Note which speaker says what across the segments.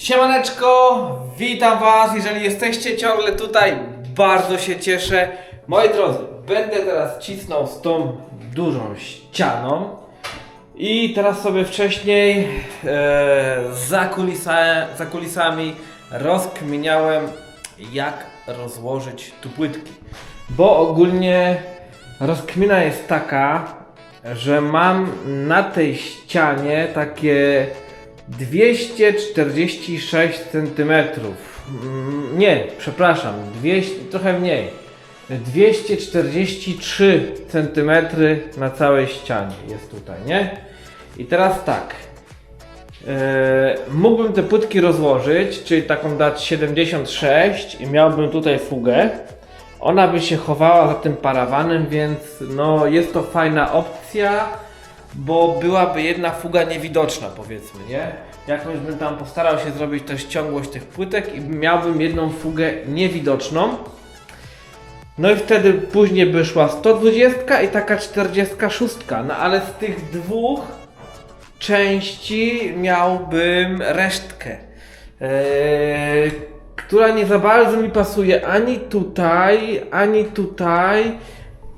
Speaker 1: Siemaneczko, witam Was, jeżeli jesteście ciągle tutaj, bardzo się cieszę. Moi drodzy, będę teraz cisnął z tą dużą ścianą i teraz sobie wcześniej e, za, kulisa, za kulisami rozkminiałem jak rozłożyć tu płytki. Bo ogólnie rozkmina jest taka, że mam na tej ścianie takie 246 cm. Nie, przepraszam, 200, trochę mniej. 243 cm na całej ścianie jest tutaj, nie? I teraz tak. E, mógłbym te płytki rozłożyć, czyli taką dać 76 i miałbym tutaj fugę. Ona by się chowała za tym parawanem, więc no jest to fajna opcja, bo byłaby jedna fuga niewidoczna powiedzmy, nie? Jakąś bym tam postarał się zrobić też ciągłość tych płytek i miałbym jedną fugę niewidoczną. No i wtedy później by szła 120 i taka 46, no ale z tych dwóch części miałbym resztkę, eee, która nie za bardzo mi pasuje ani tutaj, ani tutaj,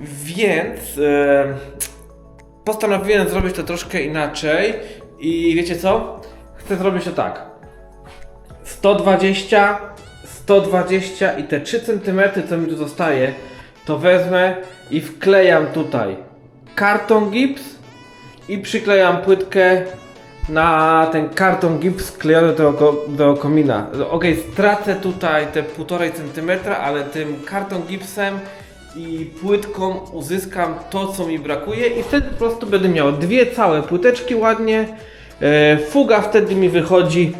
Speaker 1: więc eee, postanowiłem zrobić to troszkę inaczej i wiecie co? Chcę zrobić to tak. 120, 120 i te 3 cm, co mi tu zostaje, to wezmę i wklejam tutaj karton gips i przyklejam płytkę na ten karton gips sklejony do, do komina. Ok, stracę tutaj te 1,5 cm, ale tym karton gipsem i płytką uzyskam to, co mi brakuje i wtedy po prostu będę miał dwie całe płyteczki ładnie. E, fuga wtedy mi wychodzi,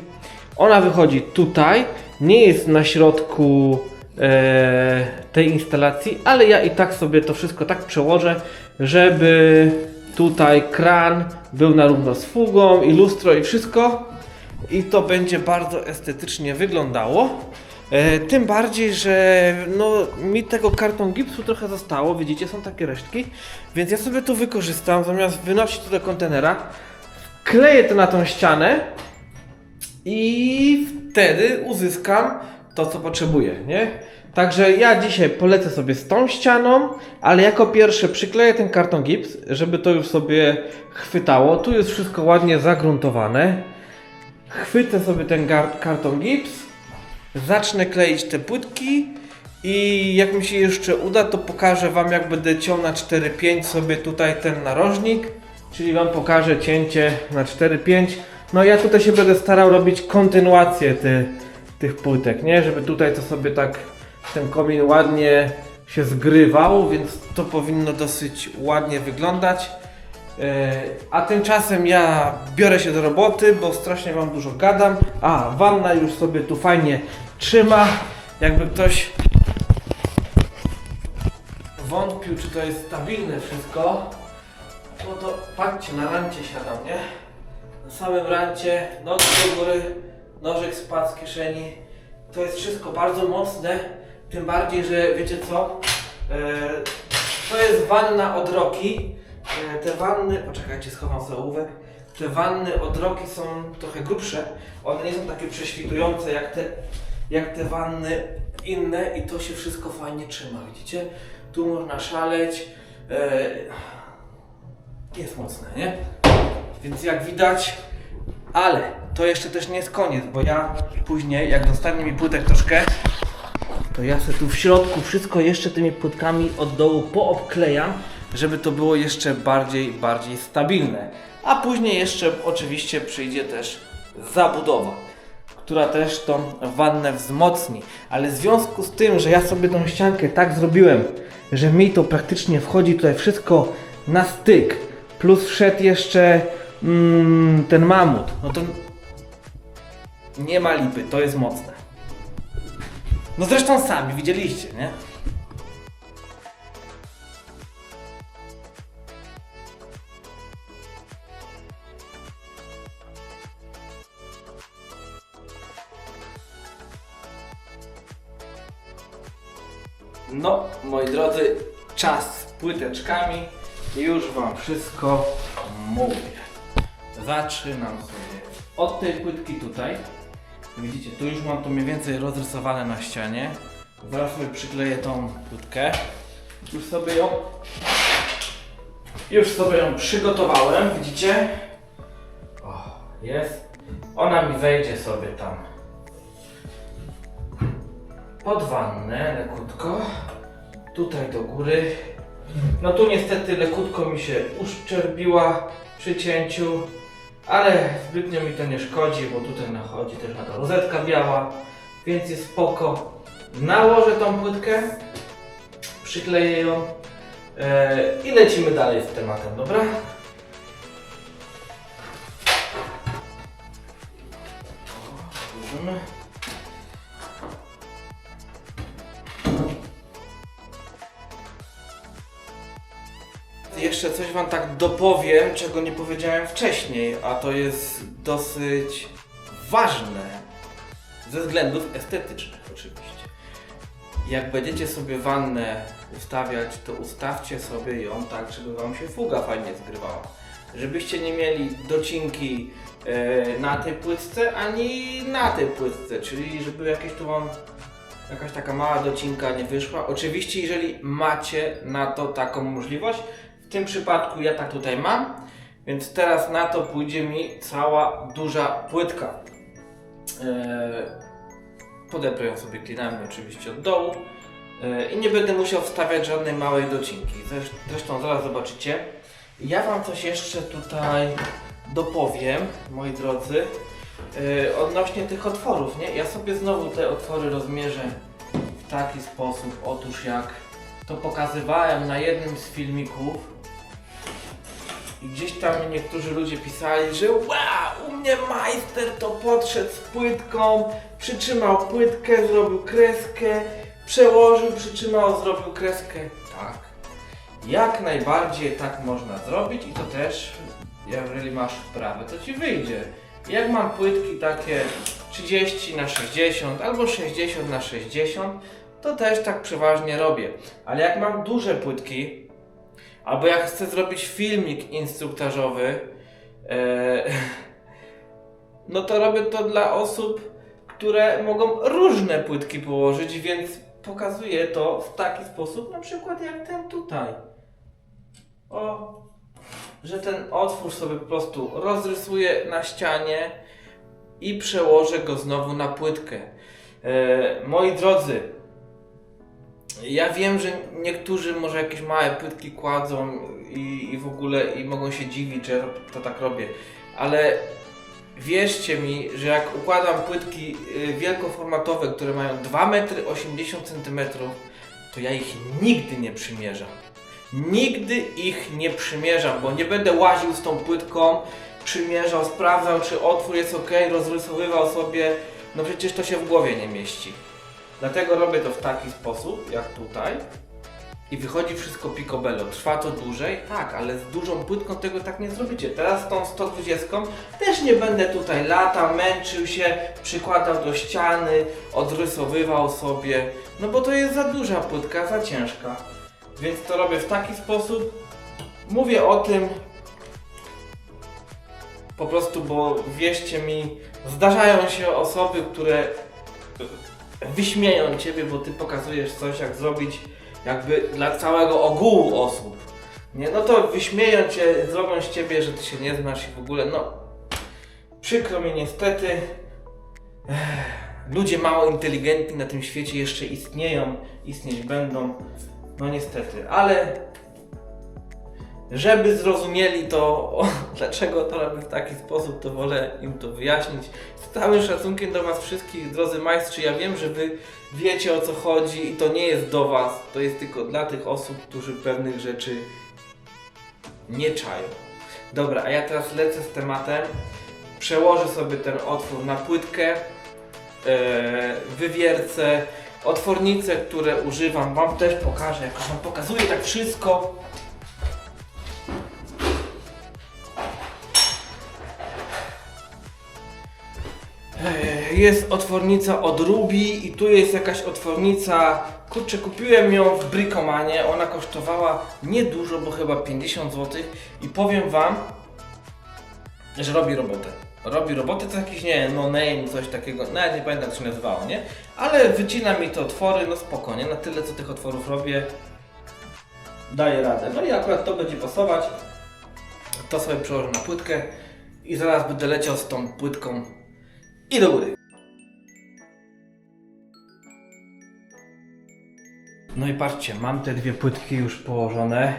Speaker 1: ona wychodzi tutaj, nie jest na środku e, tej instalacji, ale ja i tak sobie to wszystko tak przełożę, żeby tutaj kran był na równo z fugą i lustro i wszystko i to będzie bardzo estetycznie wyglądało. E, tym bardziej, że no, mi tego karton gipsu trochę zostało, widzicie, są takie resztki, więc ja sobie to wykorzystam, zamiast wynosić to do kontenera, kleję to na tą ścianę i wtedy uzyskam to, co potrzebuję, nie? Także ja dzisiaj polecę sobie z tą ścianą, ale jako pierwsze przykleję ten karton gips, żeby to już sobie chwytało. Tu jest wszystko ładnie zagruntowane. Chwycę sobie ten karton gips, zacznę kleić te płytki i jak mi się jeszcze uda, to pokażę Wam jak będę ciął na 4-5 sobie tutaj ten narożnik, czyli Wam pokażę cięcie na 4-5. No ja tutaj się będę starał robić kontynuację ty, tych płytek, nie? Żeby tutaj to sobie tak ten komin ładnie się zgrywał, więc to powinno dosyć ładnie wyglądać. E, A tymczasem ja biorę się do roboty, bo strasznie wam dużo gadam. A, wanna już sobie tu fajnie trzyma. Jakby ktoś wątpił, czy to jest stabilne wszystko, no to patrzcie, na rancie siadam, nie? Na samym rancie, nogi do góry, nożek spadł z kieszeni. To jest wszystko bardzo mocne, tym bardziej, że wiecie co? E, to jest wanna od Roki. E, te wanny, poczekajcie, schowam sobie ołówek. Te wanny od Roki są trochę grubsze. One nie są takie prześwitujące jak te, jak te wanny inne i to się wszystko fajnie trzyma, widzicie? Tu można szaleć. E, jest mocne, nie? Więc jak widać, ale to jeszcze też nie jest koniec, bo ja później, jak dostanie mi płytek troszkę, to ja sobie tu w środku wszystko jeszcze tymi płytkami od dołu poobklejam, żeby to było jeszcze bardziej, bardziej stabilne. A później jeszcze oczywiście przyjdzie też zabudowa, która też tą wannę wzmocni. Ale w związku z tym, że ja sobie tą ściankę tak zrobiłem, że mi to praktycznie wchodzi tutaj wszystko na styk, plus wszedł jeszcze mm, ten mamut, no to nie ma lipy, to jest mocne. No zresztą sami widzieliście, nie? No, moi drodzy, czas z płyteczkami. Już wam wszystko mówię. Zaczynam sobie od tej płytki tutaj. Widzicie, tu już mam to mniej więcej rozrysowane na ścianie. Zaraz sobie przykleję tą płytkę. Już sobie ją już sobie ją przygotowałem, widzicie? O, jest. Ona mi wejdzie sobie tam pod wannę, lekutko. Tutaj do góry. No tu niestety lekutko mi się uszczerbiła przy cięciu, ale zbytnio mi to nie szkodzi, bo tutaj nachodzi też taka rozetka biała, więc jest spoko. Nałożę tą płytkę, przykleję ją e, i lecimy dalej z tematem, dobra? Wam tak dopowiem, czego nie powiedziałem wcześniej, a to jest dosyć ważne ze względów estetycznych oczywiście. Jak będziecie sobie wannę ustawiać, to ustawcie sobie ją tak, żeby Wam się fuga fajnie zgrywała. Żebyście nie mieli docinki e, na tej płytce, ani na tej płytce, czyli żeby jakieś tu Wam jakaś taka mała docinka nie wyszła. Oczywiście, jeżeli macie na to taką możliwość, tym przypadku ja tak tutaj mam, więc teraz na to pójdzie mi cała duża płytka. Eee, podeprę ją sobie klinami oczywiście od dołu eee, i nie będę musiał wstawiać żadnej małej docinki. Zresztą, zaraz zobaczycie. Ja Wam coś jeszcze tutaj dopowiem, moi drodzy, eee, odnośnie tych otworów, nie? Ja sobie znowu te otwory rozmierzę w taki sposób, otóż jak to pokazywałem na jednym z filmików i gdzieś tam niektórzy ludzie pisali, że wow, u mnie majster to podszedł z płytką, przytrzymał płytkę, zrobił kreskę, przełożył, przytrzymał, zrobił kreskę. Tak. Jak najbardziej tak można zrobić i to też, jeżeli masz wprawę, to ci wyjdzie. Jak mam płytki takie 30 na 60 albo 60 na 60, to też tak przeważnie robię. Ale jak mam duże płytki, albo jak chcę zrobić filmik instruktażowy, e, no to robię to dla osób, które mogą różne płytki położyć, więc pokazuję to w taki sposób, na przykład jak ten tutaj. O, że ten otwór sobie po prostu rozrysuję na ścianie i przełożę go znowu na płytkę. E, moi drodzy, ja wiem, że niektórzy może jakieś małe płytki kładzą i, i w ogóle i mogą się dziwić, że to tak robię, ale wierzcie mi, że jak układam płytki y, wielkoformatowe, które mają 2,80 m, to ja ich nigdy nie przymierzam. Nigdy ich nie przymierzam, bo nie będę łaził z tą płytką, przymierzał, sprawdzał, czy otwór jest ok, rozrysowywał sobie. No przecież to się w głowie nie mieści. Dlatego robię to w taki sposób, jak tutaj. I wychodzi wszystko picobello. Trwa to dłużej? Tak, ale z dużą płytką tego tak nie zrobicie. Teraz tą 120 też nie będę tutaj latał, męczył się, przykładał do ściany, odrysowywał sobie. No bo to jest za duża płytka, za ciężka. Więc to robię w taki sposób. Mówię o tym po prostu, bo wierzcie mi, zdarzają się osoby, które wyśmieją ciebie, bo ty pokazujesz coś, jak zrobić jakby dla całego ogółu osób. Nie, no to wyśmieją cię, zrobią z ciebie, że ty się nie znasz i w ogóle, no. Przykro mi niestety. Ech, ludzie mało inteligentni na tym świecie jeszcze istnieją, istnieć będą. No niestety, ale żeby zrozumieli to, o, dlaczego to robię w taki sposób, to wolę im to wyjaśnić. Z całym szacunkiem do Was wszystkich, drodzy majstrzy, ja wiem, że Wy wiecie o co chodzi i to nie jest do Was, to jest tylko dla tych osób, którzy pewnych rzeczy nie czają. Dobra, a ja teraz lecę z tematem. Przełożę sobie ten otwór na płytkę, e, wywiercę otwornice, które używam. Wam też pokażę, jak Wam pokazuję tak wszystko. Jest otwornica od Ruby i tu jest jakaś otwornica. Kurczę, kupiłem ją w Bricomanie. Ona kosztowała niedużo, bo chyba 50 zł. I powiem wam, że robi robotę. robi roboty, to jakiś, nie no name, coś takiego, nawet nie pamiętam jak się nazywało, nie? Ale wycina mi te otwory, no spokojnie, na tyle co tych otworów robię, daję radę. No i akurat to będzie pasować, to sobie przełożę na płytkę i zaraz będę leciał z tą płytką i do góry. No i patrzcie, mam te dwie płytki już położone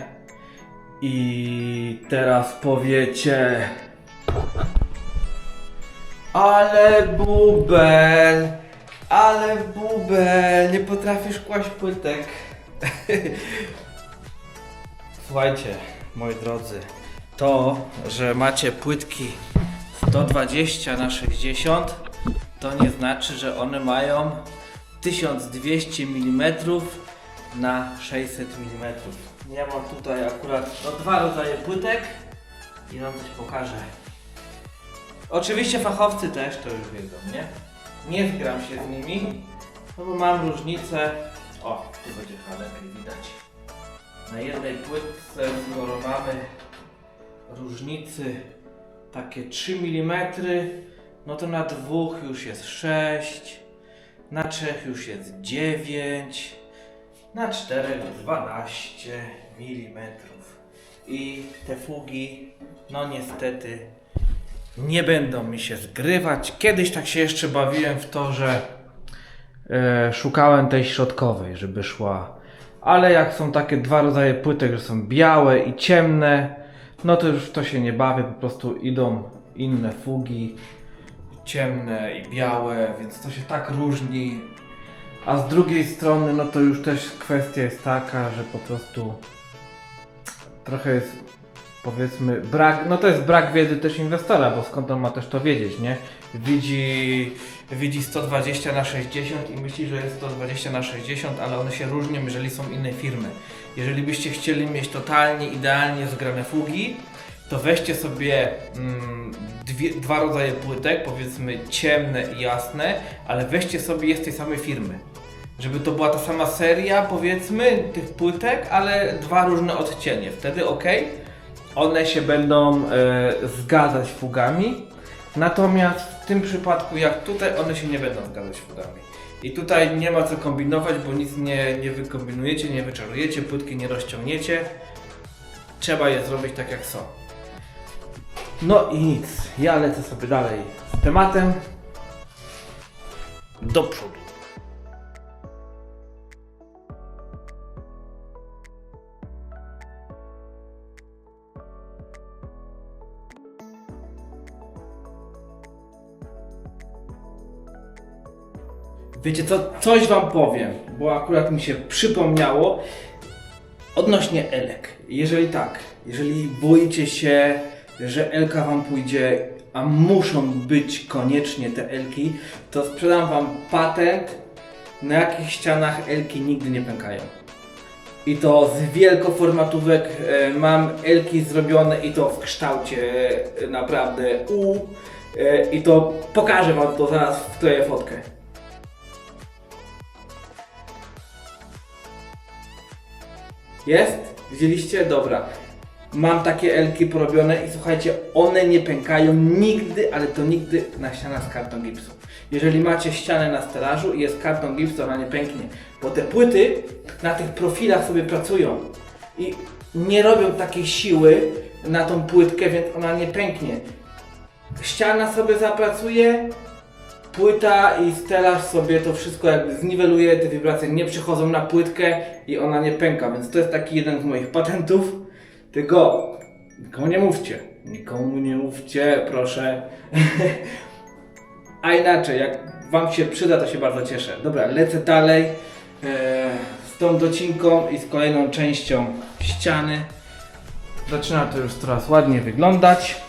Speaker 1: i teraz powiecie ale bubel, ale bubel, nie potrafisz kłaść płytek. Słuchajcie, moi drodzy, to, że macie płytki 120 na 60 to nie znaczy, że one mają 1200 mm na 600 mm. Ja mam tutaj akurat no, dwa rodzaje płytek i wam coś pokażę. Oczywiście fachowcy też to już wiedzą, nie? Nie zgram się z nimi, no bo mam różnicę. O, tu będzie lepiej widać. Na jednej płytce, skoro mamy różnicy takie 3 mm, no to na dwóch już jest 6, na trzech już jest 9, na czterech 12 mm. I te fugi, no niestety, nie będą mi się zgrywać. Kiedyś tak się jeszcze bawiłem w to, że e, szukałem tej środkowej, żeby szła. Ale jak są takie dwa rodzaje płytek, że są białe i ciemne, no to już w to się nie bawię, po prostu idą inne fugi, ciemne i białe, więc to się tak różni. A z drugiej strony, no to już też kwestia jest taka, że po prostu trochę jest powiedzmy brak, no to jest brak wiedzy też inwestora, bo skąd on ma też to wiedzieć, nie? Widzi, widzi 120 na 60 i myśli, że jest 120 na 60, ale one się różnią, jeżeli są inne firmy. Jeżeli byście chcieli mieć totalnie, idealnie zgrane fugi, to weźcie sobie mm, dwie, dwa rodzaje płytek, powiedzmy ciemne i jasne, ale weźcie sobie z tej samej firmy. Żeby to była ta sama seria, powiedzmy, tych płytek, ale dwa różne odcienie. Wtedy ok, one się będą e, zgadzać fugami. Natomiast w tym przypadku, jak tutaj, one się nie będą zgadzać fugami. I tutaj nie ma co kombinować, bo nic nie, nie wykombinujecie, nie wyczarujecie, płytki nie rozciągniecie. Trzeba je zrobić tak jak są. No i nic, ja lecę sobie dalej z tematem. Do przodu. Wiecie co, coś wam powiem, bo akurat mi się przypomniało odnośnie Elek. Jeżeli tak, jeżeli boicie się, że Elka wam pójdzie, a muszą być koniecznie te Elki, to sprzedam wam patent, na jakich ścianach Elki nigdy nie pękają. I to z wielkoformatówek e, mam Elki zrobione i to w kształcie e, naprawdę U. E, I to pokażę wam to zaraz wkleję fotkę. Jest? Widzieliście? Dobra. Mam takie elki porobione i słuchajcie, one nie pękają nigdy, ale to nigdy na ścianach z karton gipsu. Jeżeli macie ścianę na stelażu i jest karton gipsu, ona nie pęknie, bo te płyty na tych profilach sobie pracują i nie robią takiej siły na tą płytkę, więc ona nie pęknie. Ściana sobie zapracuje, płyta i stelaż sobie to wszystko jakby zniweluje, te wibracje nie przychodzą na płytkę i ona nie pęka, więc to jest taki jeden z moich patentów. Tylko nikomu nie mówcie, nikomu nie mówcie, proszę. A inaczej, jak Wam się przyda, to się bardzo cieszę. Dobra, lecę dalej e, z tą docinką i z kolejną częścią ściany. Zaczyna to już coraz ładniej wyglądać.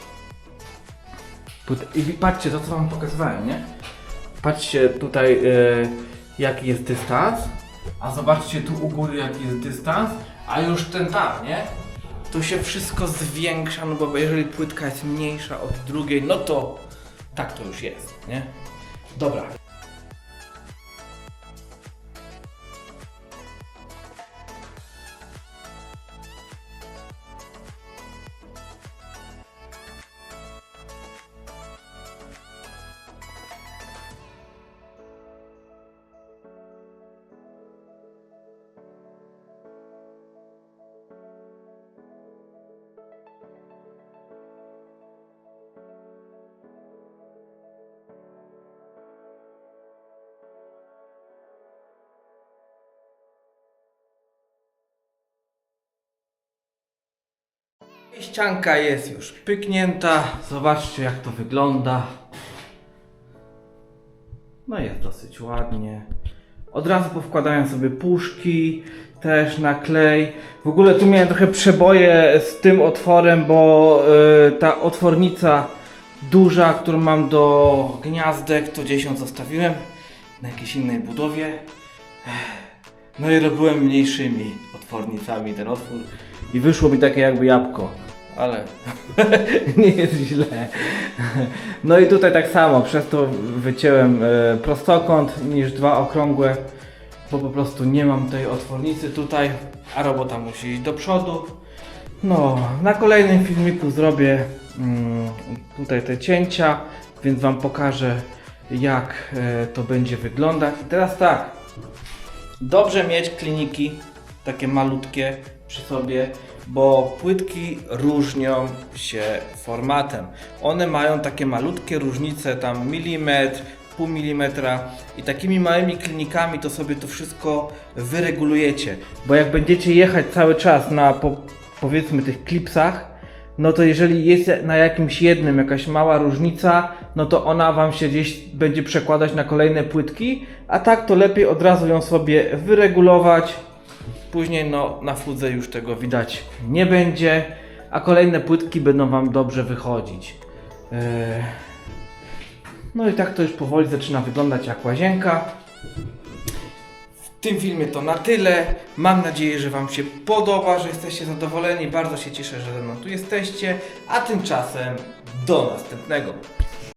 Speaker 1: I patrzcie, to co Wam pokazywałem, nie? Patrzcie tutaj e, jaki jest dystans, a zobaczcie tu u góry jaki jest dystans, a już ten tam, nie? To się wszystko zwiększa, no bo jeżeli płytka jest mniejsza od drugiej, no to tak to już jest, nie? Dobra. Ścianka jest już pyknięta. Zobaczcie jak to wygląda. No jest dosyć ładnie. Od razu powkładałem sobie puszki, też na klej. W ogóle tu miałem trochę przeboje z tym otworem, bo y, ta otwornica duża, którą mam do gniazdek, to gdzieś ją zostawiłem na jakiejś innej budowie. No i robiłem mniejszymi otwornicami ten otwór i wyszło mi takie jakby jabłko, ale nie jest źle. No i tutaj tak samo, przez to wyciąłem e, prostokąt niż dwa okrągłe, bo po prostu nie mam tej otwornicy tutaj, a robota musi iść do przodu. No, na kolejnym filmiku zrobię mm, tutaj te cięcia, więc Wam pokażę jak e, to będzie wyglądać. I teraz tak, dobrze mieć kliniki takie malutkie przy sobie, bo płytki różnią się formatem. One mają takie malutkie różnice, tam milimetr, pół milimetra i takimi małymi klinikami to sobie to wszystko wyregulujecie. Bo jak będziecie jechać cały czas na po, powiedzmy tych klipsach, no to jeżeli jest na jakimś jednym jakaś mała różnica, no to ona Wam się gdzieś będzie przekładać na kolejne płytki, a tak to lepiej od razu ją sobie wyregulować. Później no na fudze już tego widać nie będzie, a kolejne płytki będą Wam dobrze wychodzić. Eee, No i tak to już powoli zaczyna wyglądać jak łazienka. W tym filmie to na tyle. Mam nadzieję, że Wam się podoba, że jesteście zadowoleni. Bardzo się cieszę, że ze mną tu jesteście. A tymczasem do następnego.